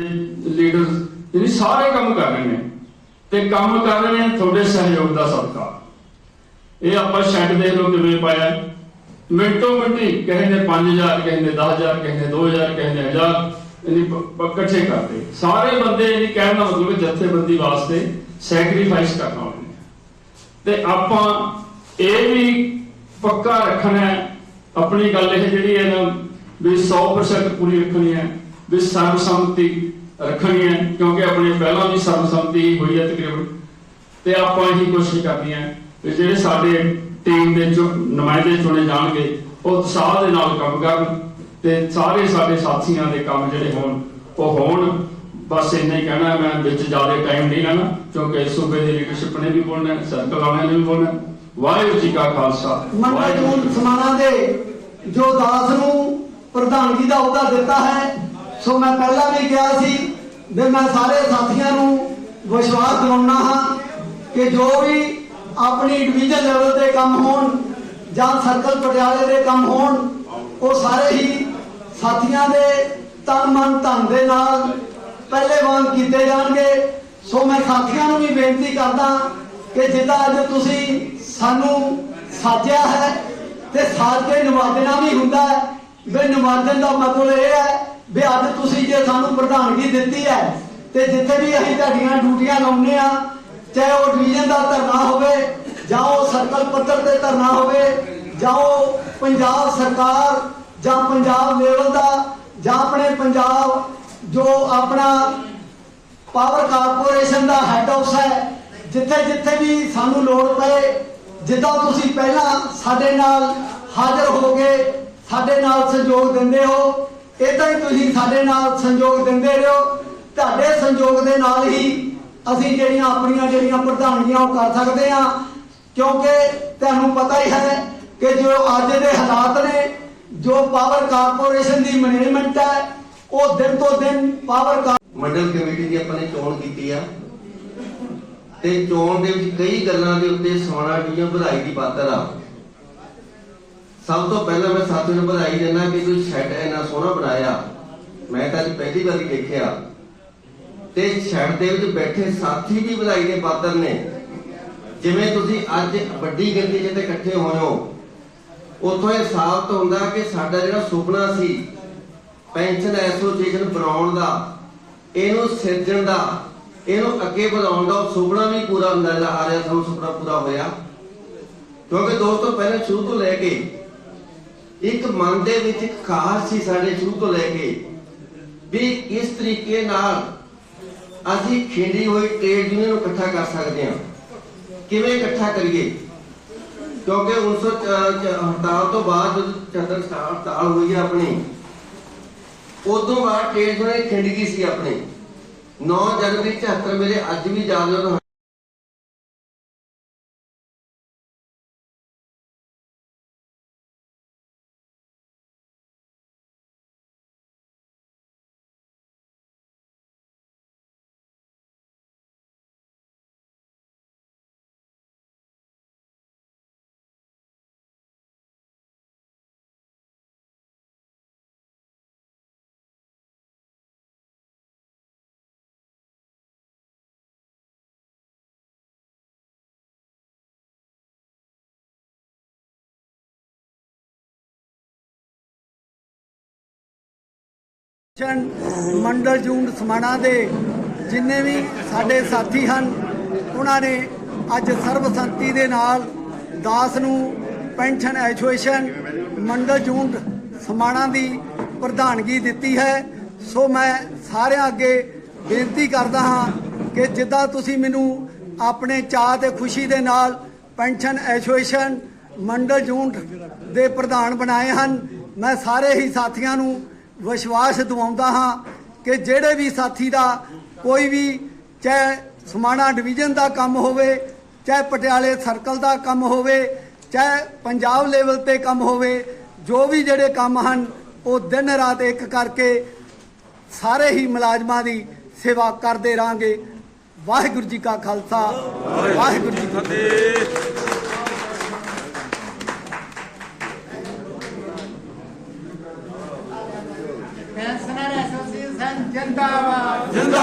Leader ਜਿਹੜੀ ਸਾਰੇ ਕੰਮ ਕਰ ਰਹੇ ਨੇ ਤੇ ਕੰਮ ਕਰ ਰਹੇ ਨੇ ਤੁਹਾਡੇ ਸਹਿਯੋਗ ਦਾ ਸਦਕਾ। ਇਹ ਆਪਾਂ ਸ਼ੈੱਡ ਦੇਖ ਲਓ ਕਿਵੇਂ ਪਾਇਆ ਮਿੰਟੋ ਮਿੰਟੀ ਕਿਸੇ ਨੇ 5000 ਕਿਸੇ ਨੇ 10000 ਕਿਸੇ ਨੇ 2000 ਕਿਸੇ ਨੇ 1000 ਇਹਨੀ ਇਕੱਠੇ ਕਰਦੇ। ਸਾਰੇ ਬੰਦੇ ਇਹ ਕਹਿਣ ਦਾ ਮਤਲਬ ਜਥੇਬੰਦੀ ਵਾਸਤੇ ਸੈਕਰੀਫਾਈਸ ਕਰਨਾ ਉਹਨੇ। ਤੇ ਆਪਾਂ ਇਹ ਵੀ ਪੱਕਾ ਰੱਖਣਾ ਆਪਣੀ ਗੱਲ ਇਹ ਜਿਹੜੀ ਹੈ ਨਾ, ਵੀ 100% ਪੂਰੀ ਰੱਖਣੀ ਹੈ। ਵੀ ਸਰਬਸੰਮਤੀ ਰੱਖਣੀ ਹੈ ਕਿਉਂਕਿ ਆਪਣੇ ਪਹਿਲਾਂ ਵੀ ਸਰਬਸੰਮਤੀ ਹੋਈ ਹੈ ਤਕਰੀਬਨ। ਤੇ ਆਪਾਂ ਇਹੀ ਕੋਸ਼ਿਸ਼ ਕਰਨੀ ਹੈ ਕਿ ਜਿਹੜੇ ਸਾਡੇ ਟੀਮ ਦੇ ਜੋ ਨੁਮਾਇੰਦੇ ਚੁਣੇ ਜਾਣਗੇ ਉਹ ਉਤਸ਼ਾਹ ਦੇ ਨਾਲ ਕੰਮ ਕਰਨ ਤੇ ਸਾਰੇ ਸਾਡੇ ਸਾਥੀਆਂ ਦੇ ਕੰਮ ਜਿਹੜੇ ਹੋਣ ਉਹ ਹੋਣ। ਬਸ ਇੰਨਾ ਹੀ ਕਹਿਣਾ ਮੈਂ ਵਿੱਚ ਜ਼ਿਆਦਾ ਟਾਈਮ ਨਹੀਂ ਲੈਣਾ ਕਿਉਂਕਿ ਸੂਬੇ ਦੀ ਲੀਡਰਸ਼ਿਪ ਨੇ ਵੀ ਬੋਲਣਾ ਸਰਕਲ ਵਾਲਿਆਂ ਨੇ ਵੀ ਬੋਲਣਾ। ਵਾਹਿਗੁਰੂ ਜੀ ਕਾ ਖਾਲਸਾ। ਕੀ ਜੂਨ ਸਮਾਣਾ ਦੇ ਜੋ ਦਾਸ ਨੂੰ ਪ੍ਰਧਾਨਗੀ ਦਾ ਅਹੁਦਾ ਦਿੱਤਾ ਹੈ ਸੋ ਮੈਂ ਪਹਿਲਾਂ ਵੀ ਕਿਹਾ ਸੀ, ਵੀ ਮੈਂ ਸਾਰੇ ਸਾਥੀਆਂ ਨੂੰ ਵਿਸ਼ਵਾਸ ਦਿਵਾਉਣਾ ਹਾਂ ਕਿ ਜੋ ਵੀ ਆਪਣੀ ਡਿਵੀਜ਼ਨ ਲੈਵਲ ਤੇ ਕੰਮ ਹੋਣ ਜਾਂ ਸਰਕਲ ਪਟਿਆਲੇ ਦੇ ਕੰਮ ਹੋਣ, ਉਹ ਸਾਰੇ ਹੀ ਸਾਥੀਆਂ ਦੇ ਤਨ ਮਨ ਧਨ ਦੇ ਨਾਲ ਪਹਿਲੇ ਵਾਂਗ ਕੀਤੇ ਜਾਣਗੇ। ਸੋ ਮੈਂ ਸਾਥੀਆਂ ਨੂੰ ਵੀ ਬੇਨਤੀ ਕਰਦਾ ਕਿ ਜਿੱਦਾਂ ਅੱਜ ਤੁਸੀਂ ਸਾਨੂੰ ਸਾਜਿਆ ਹੈ ਤੇ ਸਾਜ ਕੇ ਨਿਵਾਜਣਾ ਵੀ ਹੁੰਦਾ ਹੈ, ਵੀ ਨਵਾਜਣ ਦਾ ਮਤਲਬ ਇਹ ਹੈ ਵੀ ਅੱਜ ਤੁਸੀਂ ਜੇ ਸਾਨੂੰ ਪ੍ਰਧਾਨਗੀ ਦਿੱਤੀ ਹੈ ਤੇ ਜਿੱਥੇ ਵੀ ਅਸੀਂ ਤੁਹਾਡੀਆਂ ਡਿਊਟੀਆਂ ਲਾਉਂਦੇ ਆ ਚਾਹੇ ਉਹ ਡਿਵੀਜ਼ਨ ਦਾ ਧਰਨਾ ਹੋਵੇ ਜਾਂ ਉਹ ਸਰਕਲ ਪੱਧਰ ਤੇ ਧਰਨਾ ਹੋਵੇ ਜਾਂ ਉਹ ਪੰਜਾਬ ਸਰਕਾਰ ਜਾਂ ਪੰਜਾਬ ਲੈਵਲ ਦਾ ਜਾਂ ਆਪਣੇ ਪੰਜਾਬ ਜੋ ਆਪਣਾ ਪਾਵਰ ਕਾਰਪੋਰੇਸ਼ਨ ਦਾ ਹੈੱਡ ਆਫਿਸ ਹੈ, ਜਿੱਥੇ ਜਿੱਥੇ ਵੀ ਸਾਨੂੰ ਲੋੜ ਪਏ, ਜਿੱਦਾਂ ਤੁਸੀਂ ਪਹਿਲਾਂ ਸਾਡੇ ਨਾਲ ਹਾਜ਼ਰ ਹੋ ਕੇ ਸਾਡੇ ਨਾਲ ਸਹਿਯੋਗ ਦਿੰਦੇ ਹੋ ਇਦਾਂ ਹੀ ਤੁਸੀਂ ਸਾਡੇ ਨਾਲ ਸਹਿਯੋਗ ਦਿੰਦੇ ਰਹੋ। ਤੁਹਾਡੇ ਸਹਿਯੋਗ ਦੇ ਨਾਲ ਹੀ ਅਸੀਂ ਜਿਹੜੀਆਂ ਆਪਣੀਆਂ ਜਿਹੜੀਆਂ ਪ੍ਰਧਾਨਗੀਆਂ ਉਹ ਕਰ ਸਕਦੇ ਹਾਂ। ਕਿਉਂਕਿ ਤੁਹਾਨੂੰ ਪਤਾ ਹੀ ਹੈ ਕਿ ਜੋ ਅੱਜ ਦੇ ਹਾਲਾਤ ਨੇ, ਜੋ ਪਾਵਰ ਕਾਰਪੋਰੇਸ਼ਨ ਦੀ ਮੈਨੇਜਮੈਂਟ ਹੈ, ਉਹ ਦਿਨ ਤੋਂ ਦਿਨ ਪਾਵਰ ਮੰਡਲ ਕਮੇਟੀ ਦੀ ਆਪਾਂ ਨੇ ਚੋਣ ਕੀਤੀ ਆ। ਤੇ ਚੋਣ ਦੇ ਵਿੱਚ ਕਈ ਗੱਲਾਂ ਦੇ ਉੱਤੇ ਸੋਨਾ ਡੀਆਂ ਵਧਾਈ ਦੀ ਪਾਤਰ ਆ। ਸਭ ਤੋਂ ਪਹਿਲਾਂ ਮੈਂ ਸਾਥੀ ਨੂੰ ਵਧਾਈ ਦਿੰਦਾ ਕਿ ਤੁਸੀਂ ਸ਼ੈੱਡ ਇੰਨਾ ਸੋਹਣਾ ਬਣਾਇਆ। ਮੈਂ ਤਾਂ ਅੱਜ ਪਹਿਲੀ ਵਾਰੀ ਦੇਖਿਆ। ਤੇ ਸ਼ੈੱਡ ਦੇ ਵਿੱਚ ਬੈਠੇ ਸਾਥੀ ਵੀ ਵਧਾਈ ਦੇ ਪਾਤਰ ਨੇ। ਜਿਵੇਂ ਤੁਸੀਂ ਅੱਜ ਵੱਡੀ ਗਿਣਤੀ 'ਚ ਇਕੱਠੇ ਹੋਏ ਹੋ। ਉਥੋਂ ਇਹ ਸਾਬਤ ਹੁੰਦਾ ਕਿ ਸਾਡਾ ਜਿਹੜਾ ਸੁਪਨਾ ਸੀ, ਪੈਨਸ਼ਨ ਐਸੋਸੀਏਸ਼ਨ ਬਣਾਉਣ ਦਾ, ਇਹਨੂੰ ਸਿਰਜਣ ਦਾ, ਇਹਨੂੰ ਅੱਗੇ ਵਧਾਉਣ ਦਾ ਸੁਪਨਾ ਵੀ ਪੂਰਾ ਹੁੰਦਾ ਆ ਰਿਹਾ ਸਾਨੂੰ ਸੁਪਨਾ ਪੂਰਾ ਹੋਇਆ। ਕਿਉਂਕਿ ਦੋਸਤੋ, ਪਹਿਲਾਂ ਸ਼ੁਰੂ ਤੋਂ ਲੈ ਕੇ ਇੱਕ ਮਨ ਦੇ ਵਿੱਚ ਇੱਕ ਖਾਸ ਸੀ ਸਾਡੇ ਸ਼ੁਰੂ ਤੋਂ ਲੈ ਕੇ, ਵੀ ਇਸ ਤਰੀਕੇ ਨਾਲ ਅਸੀਂ ਖੇਡੀ ਹੋਈ ਟ੍ਰੇਡ ਯੂਨੀਅਨ ਨੂੰ ਇਕੱਠਾ ਕਰ ਸਕਦੇ ਹਾਂ। ਕਿਵੇਂ ਇਕੱਠਾ ਕਰੀਏ? ਕਿਉਂਕਿ 1948 ਤੋਂ ਬਾਅਦ ਜਦੋਂ ਚੰਦਰ ਹੜਤਾਲ ਹੋਈ ਆ ਆਪਣੀ, ਉਦੋਂ ਬਾਅਦ ਟ੍ਰੇਡ ਯੂਨੀਅਨ ਖਿੰਡ ਗਈ ਸੀ ਆਪਣੀ। 9 ਜਨਵਰੀ 74 ਮੇਰੇ ਅੱਜ ਵੀ ਯਾਦ ਹੈ ਉਹਨੂੰ। ਮੰਡਲ ਜੂਨ ਸਮਾਣਾ ਦੇ ਜਿੰਨੇ ਵੀ ਸਾਡੇ ਸਾਥੀ ਹਨ, ਉਹਨਾਂ ਨੇ ਅੱਜ ਸਰਬਸੰਤੀ ਦੇ ਨਾਲ ਦਾਸ ਨੂੰ ਪੈਨਸ਼ਨ ਐਸੋਸੀਏਸ਼ਨ ਮੰਡਲ ਜੂਨ ਸਮਾਣਾ ਦੀ ਪ੍ਰਧਾਨਗੀ ਦਿੱਤੀ ਹੈ ਸੋ ਮੈਂ ਸਾਰਿਆਂ ਅੱਗੇ ਬੇਨਤੀ ਕਰਦਾ ਹਾਂ ਕਿ ਜਿੱਦਾਂ ਤੁਸੀਂ ਮੈਨੂੰ ਆਪਣੇ ਚਾਹ ਤੇ ਖੁਸ਼ੀ ਦੇ ਨਾਲ ਪੈਨਸ਼ਨ ਐਸੋਸੀਏਸ਼ਨ ਮੰਡਲ ਜੂਨ ਦੇ ਪ੍ਰਧਾਨ ਬਣਾਏ ਹਨ, ਮੈਂ ਸਾਰੇ ਹੀ ਸਾਥੀਆਂ ਨੂੰ ਵਿਸ਼ਵਾਸ ਦਿਵਾਉਂਦਾ ਹਾਂ ਕਿ ਜਿਹੜੇ ਵੀ ਸਾਥੀ ਦਾ ਕੋਈ ਵੀ ਚਾਹੇ ਸਮਾਣਾ ਡਿਵੀਜ਼ਨ ਦਾ ਕੰਮ ਹੋਵੇ, ਚਾਹੇ ਪਟਿਆਲੇ ਸਰਕਲ ਦਾ ਕੰਮ ਹੋਵੇ, ਚਾਹੇ ਪੰਜਾਬ ਲੈਵਲ ਤੇ ਕੰਮ ਹੋਵੇ, ਜੋ ਵੀ ਜਿਹੜੇ ਕੰਮ ਹਨ, ਉਹ ਦਿਨ ਰਾਤ ਇੱਕ ਕਰਕੇ ਸਾਰੇ ਹੀ ਮੁਲਾਜ਼ਮਾਂ ਦੀ ਸੇਵਾ ਕਰਦੇ ਰਾਂਗੇ। ਵਾਹਿਗੁਰੂ ਜੀ ਕਾ ਖਾਲਸਾ, ਵਾਹਿਗੁਰੂ ਜੀ ਕੀ ਫਤਿਹ। जनतावाद